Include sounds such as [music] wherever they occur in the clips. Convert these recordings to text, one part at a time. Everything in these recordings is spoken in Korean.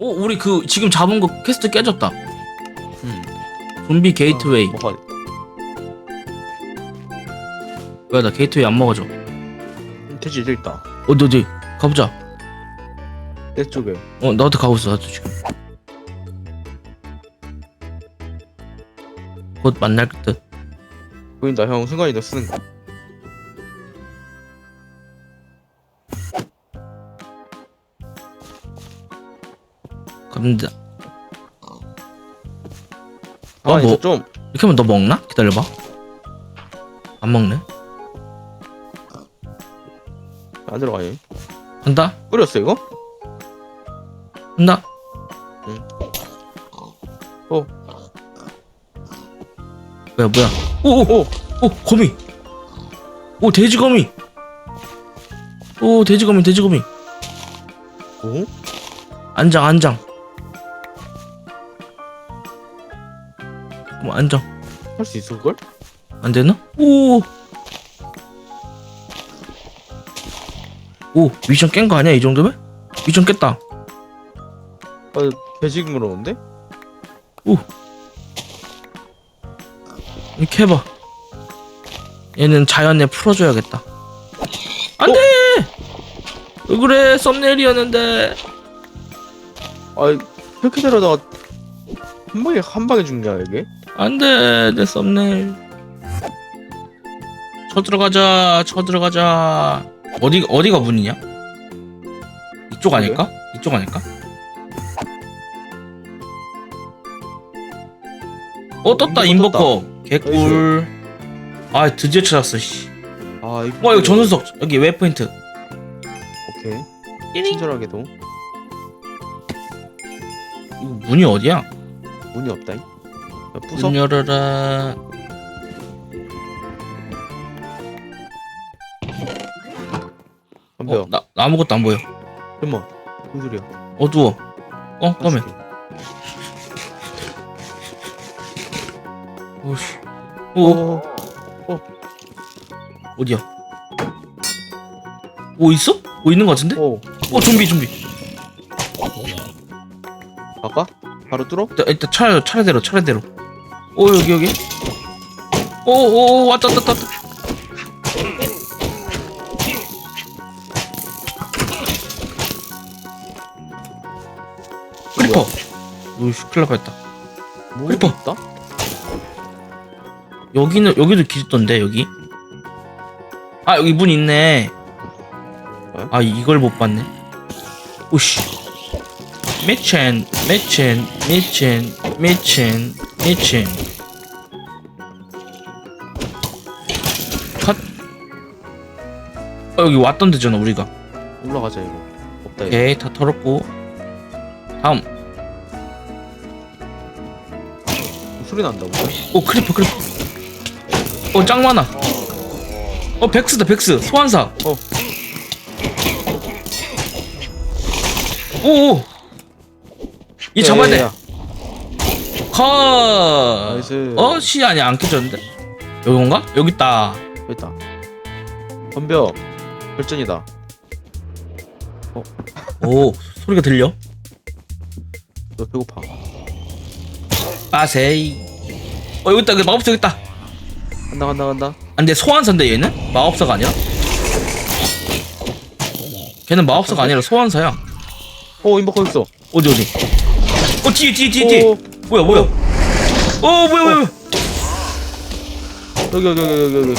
오 우리 그 지금 잡은 거 퀘스트 깨졌다 음. 좀비 게이트웨이 뭐가 뭐야 나 게이트웨이 안 먹어줘 돼지 일 있다. 어디 어디 가보자 내 쪽에. 어 나한테 가고 있어 나도 지금 곧 만날 듯 보인다 형 순간이 너 쓰는 거. 갑니다 아, 어, 이제 뭐- 좀 이렇게 하면 너 먹나? 기다려봐 안 먹네 안 들어가요. 간다 끓였어 이거? 간다 어. 뭐야 뭐야 오오 오 거미 오 돼지 거미 오 돼지 거미 돼지 거미 오? 안장 안장 뭐 안장 할수 있을 걸? 안 되나? 오. 오, 미션 깬 거 아니야? 이 정도면? 미션 깼다. 아, 돼지금으로 오는데? 이렇게 해봐. 얘는 자연에 풀어줘야겠다. 안 돼! 왜 그래? 썸네일이었는데. 아, 이렇게 데려다가 한 방에 한 방에 죽냐 이게? 안 돼, 내 썸네일. 쳐 들어가자, 쳐 들어가자. 어디, 어디가 문이냐? 이쪽 아닐까? 이쪽 아닐까? 어, 떴다, 인버터 인버커. 개꿀. 아, 드디어 찾았어, 씨. 아, 이거 와, 여기 전원석. 여기 웨포인트. 오케이. 띠링. 친절하게도 이거 문이 어디야? 문이 없다잉. 부숴. 문 열어라. 덤벼. 어, 나, 나 아무것도 안 보여. 잠깐만. 무슨 소리야? 어두워. 어, 까매. 오씨. 오, 어, 어디야? 오 있어? 오 있는 거 같은데? 어. 어 좀비 좀비. 갈까? 바로 뚫어? 일단, 일단 차례 차례대로 차례대로. 오 여기 여기. 오오 왔다 왔다 왔다. 크리퍼. 오씨 큰일 날 뻔했다. 뭐 크리퍼. 있다? 여기는 여기도 길 있던데 여기. 아 여기 문 있네. 어? 아 이걸 못 봤네. 오씨. 미친 미친 미친 미친 미친. 컷. 어 여기 왔던 데잖아 우리가. 올라가자 이거. 없다 이거. 오케이 다 털었고. 다음. 소리 난다 고? 오 크리퍼 크리퍼. 어짱 많아. 어 백스다 백스 소환사. 어. 오오. 얘 잡아야 돼. 야, 컷. 나이스. 어, 시 아니 안 깨졌는데? 여기인가? 여기 있다. 여기 있다. 덤벼. 결전이다. [laughs] 오, 소리가 들려? 너 배고파. 빠세이. 어, 여기 있다. 그 마법사 여기 있다. 간다 간다 간다. 안 돼, 소환사인데 얘는? 마법사가 아니라? 걔는 마법사가 아니라 소환사야. 어 인버커 있어. 어디 어디? 어, 뒤에 뒤에 뒤에 뒤에. 어, 뭐야 뭐야? 어, 뭐야 뭐야? 여기 여기 여기 여기 여기.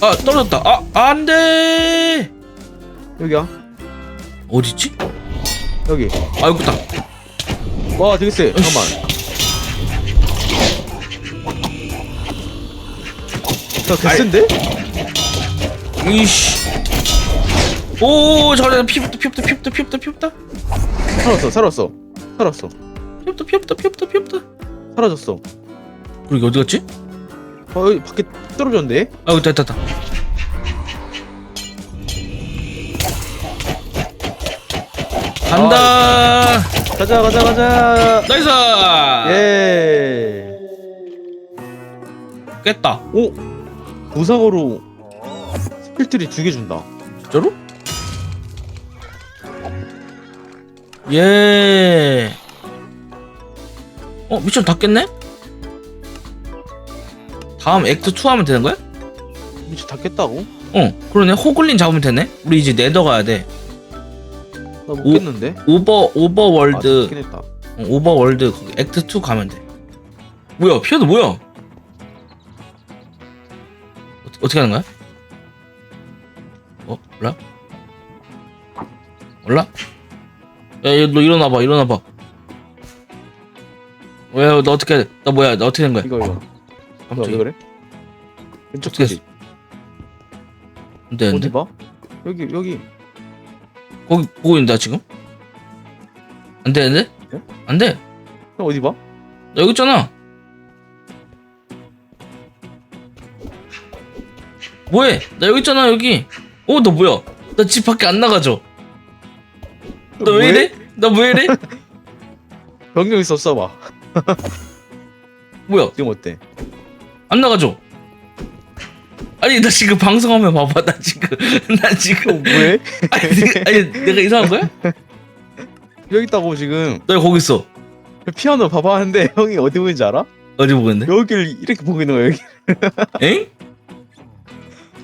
아, 떨어졌다. 아, 안 돼. 여기야. 어디 있지? 여기. 아, 여기 있다. 와 되게 세. 잠깐만. 야 개센데? 이씨. 오, 저래 피부터 피부터 피부터 피부터 피부터 살았어 살았어 살았어 피부터 피부터 피부터 피부터. 사라졌어. 그리고 어디 갔지? 어 여기 밖에 떨어졌는데? 아, 있다 있다. 간다. 가자 가자 가자. 나이스. 예. 깼다. 오 보상으로 스킬트리 두 개 준다. 진짜로? 예. 어 미션 다 깼네? 다음 액트 2 하면 되는 거야? 미쳐 다 깼다고? 어 그러네 호글린 잡으면 되네 우리 이제 네더 가야 돼 나 못 오. 깼는데? 오버 오버월드 아, 깼긴 했다. 어, 오버월드 거기 액트 2 가면 돼 뭐야 피아노 뭐야 어, 어떻게 하는 거야? 어 몰라? 몰라? 야너 일어나봐 일어나봐 왜너 어떻게 해? 너 뭐야 너 어떻게 된 거야? 이거 이거. 뭐야, 깜짝이야 왜 그래? 왼쪽 어떻게 끝이. 안 되는데? 어디 봐? 여기 여기. 거기 보고 있는데 지금? 안 되는데? 네? 안 돼. 형 어디 봐? 나 여기 있잖아. 뭐해? 나 여기 있잖아 여기. 어 너 뭐야? 나 집 밖에 안 나가죠? 너 왜 이래? 나 왜 이래? 변경 있어 써봐. [laughs] 뭐야? 지금 어때? 안 나가죠? 아니 나 지금 방송하면 봐봐 나 지금 [laughs] 나 지금 왜? 아니, 아니 내가 이상한 거야? 여기 있다고 지금. 나 거기 있어 피아노 봐봐 하는데 [laughs] 형이 어디 보이는지 알아? 어디 보고 있는데? 여기를 이렇게 보고 있는 거야 여기. 엥?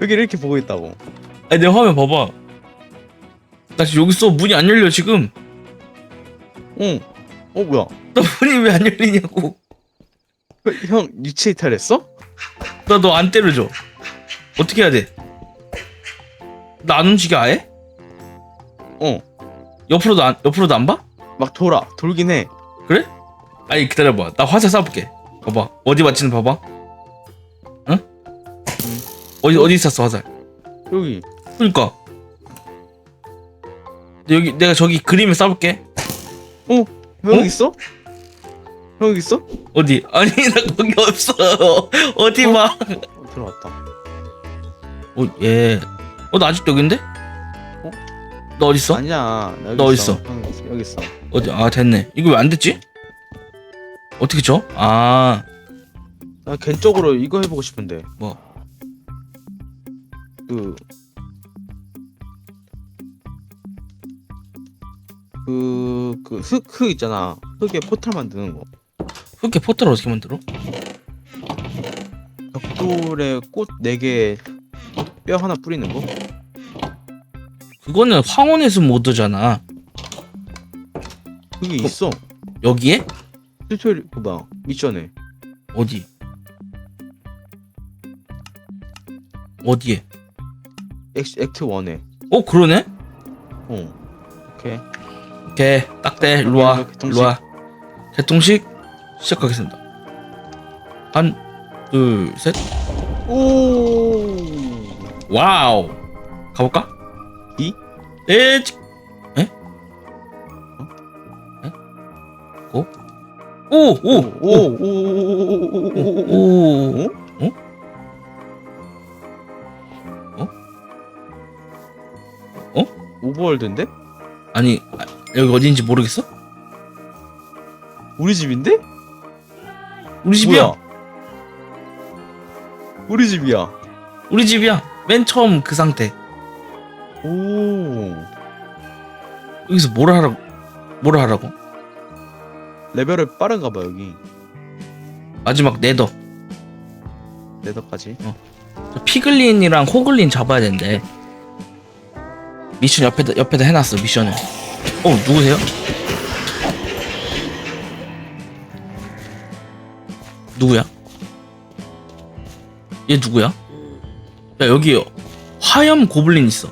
여기를 이렇게 보고 있다고. 아니 내 화면 봐봐 나 지금 여기 있어 문이 안 열려 지금 응. 어 뭐야? 나 문이 왜 안 열리냐고 형 유체 이탈했어? 나 너 안 때려줘 어떻게 해야 돼? 나 안 움직여 아예? 어. 옆으로도 안 옆으로도 안 봐? 막 돌아. 돌긴 해. 그래? 아니 기다려봐 나 화살 쏴볼게 봐봐 어디 맞지는 봐봐 응? 어디 어디 있었어 화살 여기. 그니까 근데 여기 내가 저기 그림을 쏴볼게 형 어? 여기 있어? 형 있어? 어디? [laughs] 아니 나 거기 없어 어디 어? 봐 어, 들어왔다. 어, 예. 어, 나 아직도 여긴데? 어? 너 어디 있어? 아니야. 나 여기 너 있어. 형 있어. 여기 있어. 어디? 아, 됐네. 이거 왜 안 됐지? 어떻게 쳐? 아, 나 개인적으로 이거 해보고 싶은데. 뭐? 그. 그, 그, 흙, 흙 있잖아. 흙에 포탈 만드는 거. 흑게 포털 어떻게 만들어? 벽돌에 꽃 4개 뼈 하나 뿌리는 거? 그거는 황혼의 숲 모드잖아. 그게 있어. 여기에? 튜토리얼, 그 뭐야, 미션에. 어디? 어디에? 액, 액트 1에. 어, 그러네? 어. 오케이. 개, 딱대, 일로와. 일로와. 개통식 시작하겠습니다. 한, 둘, 셋. 오! 와우. 가볼까? 이? 에, 치- 에? 어? 에? 고? 오, 오, 오, 오, 오, 오, 오, 오, 오, 오, 오. 어? 오버월드인데? 아니, 아, 여기 어딘지 모르겠어? 우리 집인데? 우리 집이야. 우리 집이야. 우리 집이야. 맨 처음 그 상태. 오. 여기서 뭘 하라고? 뭘 하라고? 레벨이 빠른가 봐, 여기. 마지막 네더. 네더까지. 저 피글린이랑 호글린 잡아야 된대. 미션 옆에다 옆에다 해놨어 미션을. 어 누구세요? 누구야? 얘 누구야? 야 여기 화염 고블린 있어.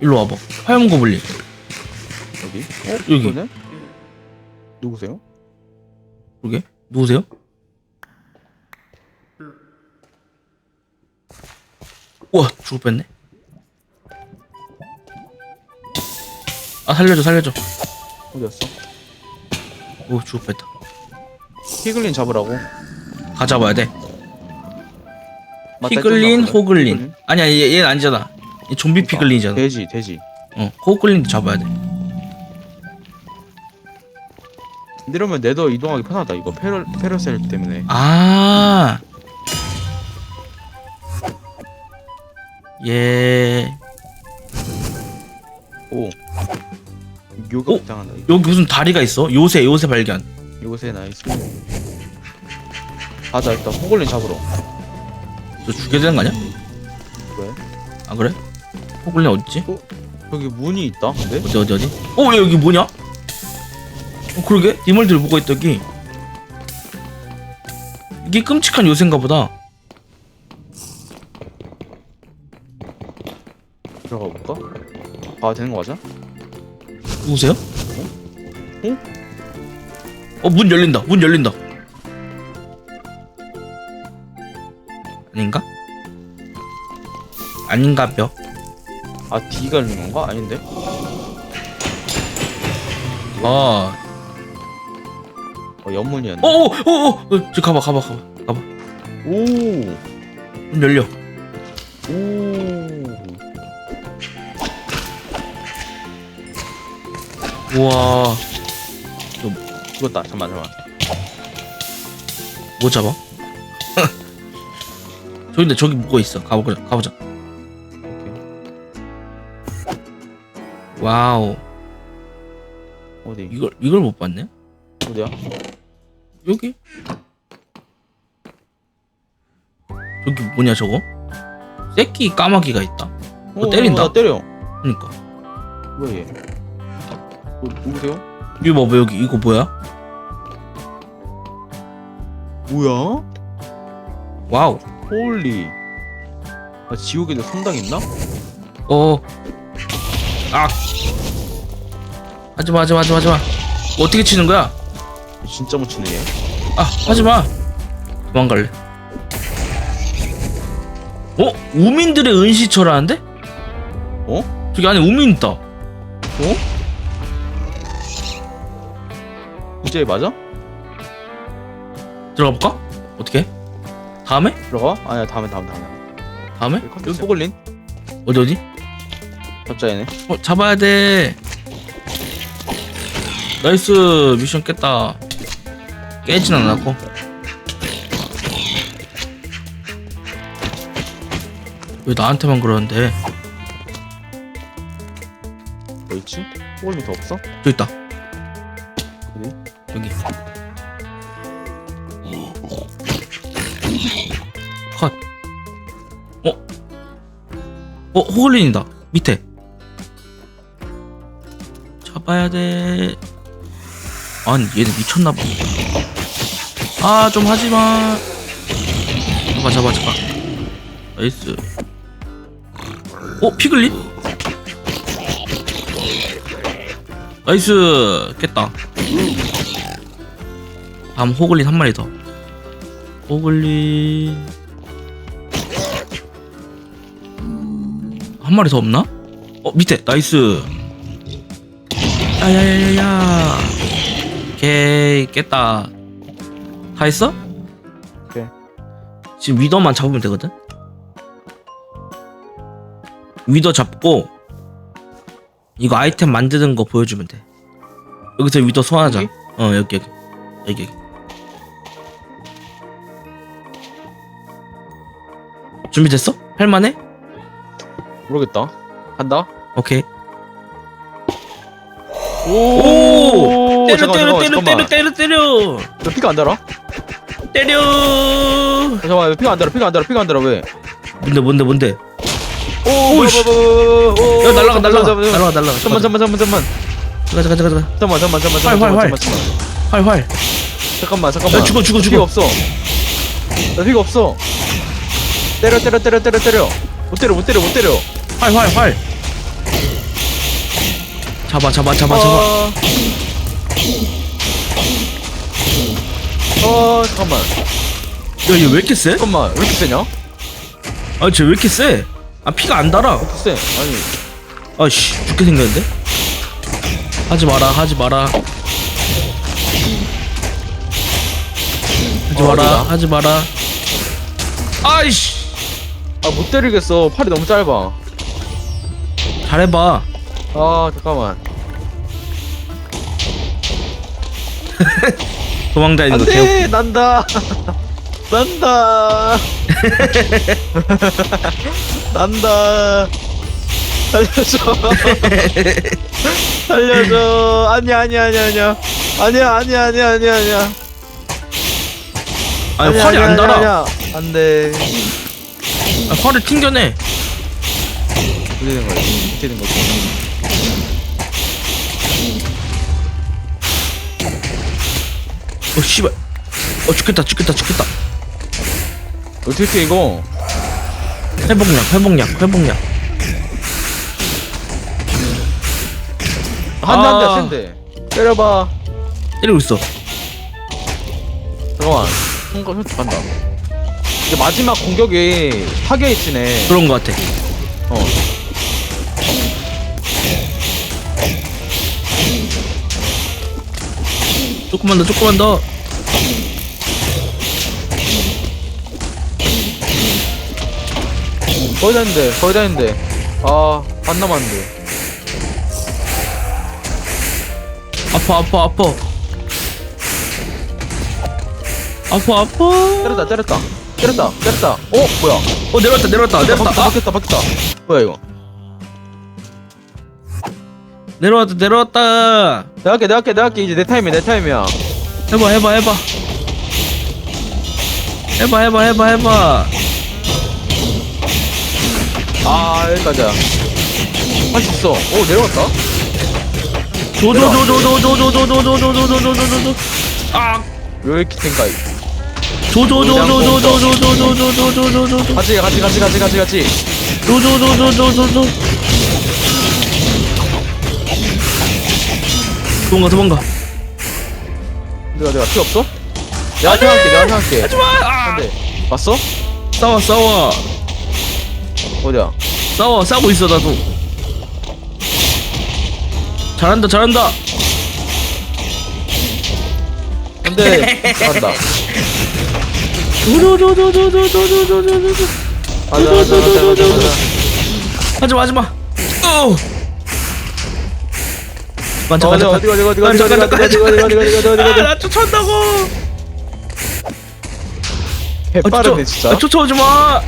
일로 와봐. 화염 고블린. 여기? 어? 여기. 그거네? 누구세요? 그러게 누구세요? 우와 죽을 뻔했네 아 살려줘 살려줘 어디였어? 오 죽을 뻔했다 피글린 잡으라고. 다 잡아야 돼 맞다 피글린. 호글린 피글린? 아니야 얘, 얘는 아니잖아 얘 좀비 피글린이잖아 돼지, 돼지. 어 호글린도 잡아야 돼 이러면 네더 이동하기 편하다. 이거 페럴 페러셀 때문에. 아. 예. 오. 요가 어? 부탁한다. 여기 무슨 다리가 있어 요새 요새 발견 요새 나이스. 가자 일단 호글린 잡으러. 너 죽여야 되는 거 아니야? 왜? 아 그래? 호글린 어딨지? 여기 문이 있다. 근데 어디 어디 어디? 어 야, 여기 뭐냐? 어 그러게 뭐가 있다 여기 이게 끔찍한 요새인가 보다 들어가 볼까? 아 되는 거 맞아? 누구세요? 응? 어문 열린다 문 열린다 아닌가? 아닌가벼 아 D가 있는 건가? 아닌데? 아 어 연문이었네. 어 어 어 어 저 가봐 가봐 가봐 가봐 오. 문 열려 우와 죽었다. 잠만 잠만. 뭐 잡아? 저기인데 [laughs] 저기 뭐가 있어 가보자 가보자 와우 어디? 이걸 이걸 못 봤네 어디야? 여기 저기 뭐냐 저거 새끼 까마귀가 있다 어, 때린다. 나 때려. 그니까 왜 얘? 어, 누구세요? 이거 봐봐 여기 이거 뭐야 뭐야? 와우 홀리. 아 지옥에도 성당 있나? 어. 아. 하지마, 하지마, 하지마, 하지마. 어떻게 치는 거야? 진짜 못 치네 얘. 아, 하지마. 도망갈래. 어? 우민들의 은시처라는데? 어? 저기 안에 우민 있다. 어? 얘 맞아? 들어가 볼까? 어떻게? 다음에? 들어가? 아니야 다음에 다음에 다음에. 다음에? 여기 소글린? 어디 어디? 잡자 얘네. 어, 잡아야 돼. 나이스 미션 깼다. 깨진 않았고. 왜 나한테만 그러는데? 뭐 있지? 소글린 더 없어? 저기 있다. 어? 어, 호글린이다. 밑에. 잡아야 돼. 아니, 얘네 미쳤나봐. 아, 좀 하지마. 잡아, 잡아, 잡아. 나이스. 어, 피글린? 나이스. 깼다. 다음 호글린 한 마리 더. 호글린 한 마리 더 없나? 어 밑에 나이스. 야야야야야. 오케이 깼다. 다 했어? 오케이. 지금 위더만 잡으면 되거든. 위더 잡고 이거 아이템 만드는 거 보여주면 돼. 여기서 위더 소환하자. 여기? 어 여기 여기 여기 여기. 준비됐어? 할만해? 모르겠다. 간다. 오케이. 오. 때려 잠깐만, 때려 때려 잠깐만, 때려 때려 때려 왜 피가 안 달아? 때려. 잠깐만 왜 피가 안 달아? 피가 안 달아? 피가 안 달아 왜? 뭔데 뭔데 뭔데? 오. 오이씨. 오. 야 날라가 날라가 잠깐만, 날라가 날라가. 잠깐만 잠깐만 잠깐만 가자 가자 가자 가자. 잠깐만 잠깐만 잠깐만 활, 활, 활. 잠깐만 잠깐만 활활. 잠깐만 잠깐만 야 죽어 죽어 나 피가 죽어. 없어 나 피가 없어 때려 때려 때려 때려 때려 못 때려 못 때려 못 때려 활 활 활. 잡아 잡아 잡아 잡아. 아 아, 잠깐만 야얘 왜 이렇게 세? 잠깐만 왜 이렇게 세냐? 왜 아쟤 왜 이렇게 세? 아 피가 안 달아. 세? 아니 아씨 죽게 생겼는데? 하지 마라 하지 마라. 하지 어, 마라 어디다? 하지 마라. 아이씨 아 못 때리겠어 팔이 너무 짧아 잘해봐. 아 잠깐만 [laughs] 도망다니는 거. 안돼 난다 [laughs] 난다 [laughs] 난다 살려줘. 살려줘. 아니야, 아니야, 아니야, 아니야. 아니야, 아니야, 아니야, 아니야, 아니야. 아니 활이 안 달아 아니야. 안 돼. 아, 활을 튕겨내 어떻게 된 거야? 어떻게 된 거지? 어 씨발 어 죽겠다 죽겠다 죽겠다 어떻게 이거? 회복약 회복약 회복약 한 대, 한 대, 아. 한 대. 때려봐. 때리고 있어 잠깐만. 손가 손 간다. 이게 마지막 공격이 타겟이네. 그런 거 같아 어. 조금만 더 조금만 더 거의 다 했는데, 거의 다 했는데. 아, 반 남았는데. 아파 아파 아파 아파 아파 때렸다, 때렸다. 때렸다, 때렸다. 어, 뭐야? 어 내려왔다 내려왔다 내려왔다 아, 바뀌었다, 바뀌었다. 뭐야 이거? 내려왔다 내려왔다 내가 할게, 내가 할게, 내가 할게. 이제 내 타임이야, 내 타임이야. 해봐 해봐 해봐 해봐 해봐 해봐 해봐 아, 여기까지야. 할 수 있어. 오, 내려갔다. 조조조조조조조조조조조조조조조 조조조 아왜 이렇게 텐가이? 조조조조조조조조조조조조조조조조 같이, 같이, 같이, 같이, 같이, 같이. 조조조조조조조조 도망가 도망가 내가, 내가 피 없어? 내가 생각할게, 내가 생각할게. 하지마 아한 대. 봤어? 싸워 싸워 어디야? 싸워 싸우고 있어 나도 잘한다 잘한다 한 대. 잘한다. 조조조조조조조조조조조 가자, 가자, 가자, 가자, 가자. 하지마 하지마 어 어, 만져 어디, 어디, 어디, 어디, 어디, 어디, 어디, 어디, 어디, 어디, 어디, 어디, 어디, 어디, 어디. 아나 쫓아온다고 개 아, 빠르네, 진짜. 아, 쫓아오지 마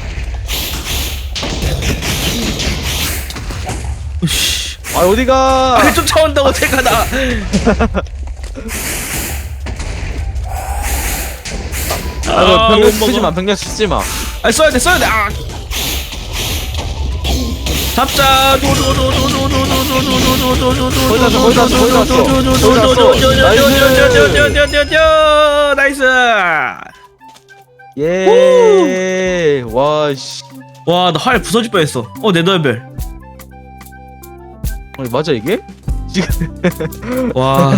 으씨 아, 어디가? 아 쫓아온다고 제가 나 [laughs] 아, 너 아, 병력 못 쓰지. 마, 병력 쓰지 마. 아 써야 돼 써야 돼 아. 잡자 거의 다 왔어, 거의 다 왔어, 거의 다 왔어. 거의 다 왔어. 나이스 예. 와, 씨. 와 나 활 부서질 뻔했어 어 네더벨 아니, 맞아, 이게? 지금. 와